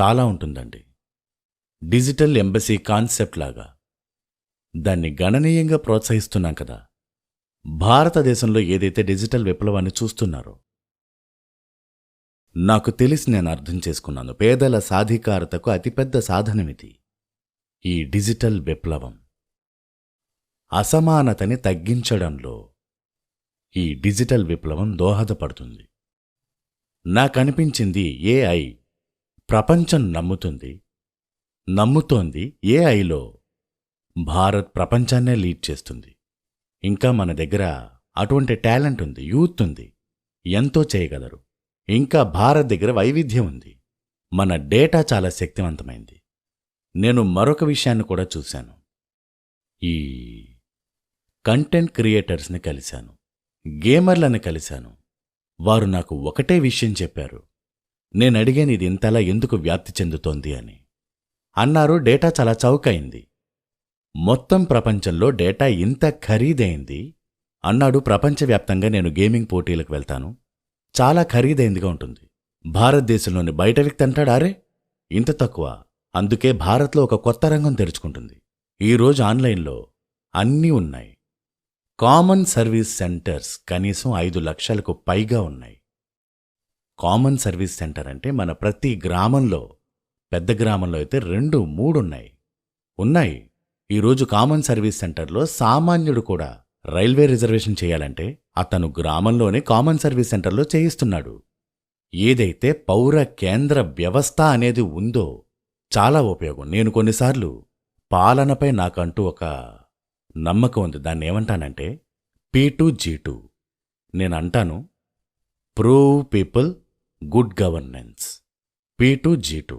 చాలా ఉంటుందండి. Digital embassy concept లాగా. దాన్ని గణనీయంగా ప్రోత్సహిస్తున్నాం కదా. భారతదేశంలో ఏదైతే డిజిటల్ విప్లవాన్ని చూస్తున్నారో. నాకు తెలిసి నేను అర్థం చేసుకున్నాను. పేదల సాధికారతకు అతిపెద్ద సాధనమిది ఈ డిజిటల్ విప్లవం. అసమానతని తగ్గించడంలో ఈ డిజిటల్ విప్లవం దోహదపడుతుంది. నాకనిపించింది ఏఐ ప్రపంచం నమ్ముతుంది. నమ్ముతోంది ఏఐలో భారత్ ప్రపంచాన్నే లీడ్ చేస్తుంది. ఇంకా మన దగ్గర అటువంటి టాలెంట్ ఉంది యూత్ ఉంది. ఎంతో చేయగలరు. ఇంకా భారత్ దగ్గర వైవిధ్యం ఉంది. మన డేటా చాలా శక్తివంతమైంది. నేను మరొక విషయాన్ని కూడా చూశాను. ఈ కంటెంట్ క్రియేటర్స్ని కలిశాను. గేమర్లను కలిశాను. వారు నాకు ఒకటే విషయం చెప్పారు. నేనడిగాను ఇది ఇంతలా ఎందుకు వ్యాప్తి చెందుతోంది? అని. అన్నారు డేటా చాలా చౌకైంది. మొత్తం ప్రపంచంలో డేటా ఇంత ఖరీదైంది? అన్నాడు ప్రపంచవ్యాప్తంగా నేను గేమింగ్ పోటీలకు వెళ్తాను. చాలా ఖరీదైందిగా ఉంటుంది. భారతదేశంలోని బయట వ్యక్తి అంటాడు అరే ఇంత తక్కువ. అందుకే భారత్లో ఒక కొత్త రంగం తెరుచుకుంటుంది. ఈరోజు ఆన్లైన్లో అన్నీ ఉన్నాయి. కామన్ సర్వీస్ సెంటర్స్ కనీసం ఐదు లక్షలకు పైగా ఉన్నాయి. కామన్ సర్వీస్ సెంటర్ అంటే మన ప్రతి గ్రామంలో పెద్ద గ్రామంలో అయితే రెండు మూడు ఉన్నాయి. ఉన్నాయి ఈరోజు కామన్ సర్వీస్ సెంటర్లో సామాన్యుడు కూడా రైల్వే రిజర్వేషన్ చేయాలంటే అతను గ్రామంలోనే కామన్ సర్వీస్ సెంటర్లో చేయిస్తున్నాడు. ఏదైతే పౌర కేంద్ర వ్యవస్థ అనేది ఉందో చాలా ఉపయోగం. నేను కొన్నిసార్లు పాలనపై నాకంటూ ఒక నమ్మకం ఉంది. దాన్ని ఏమంటానంటే పీ టు జీ టూ నేను అంటాను prove people good governance P two G two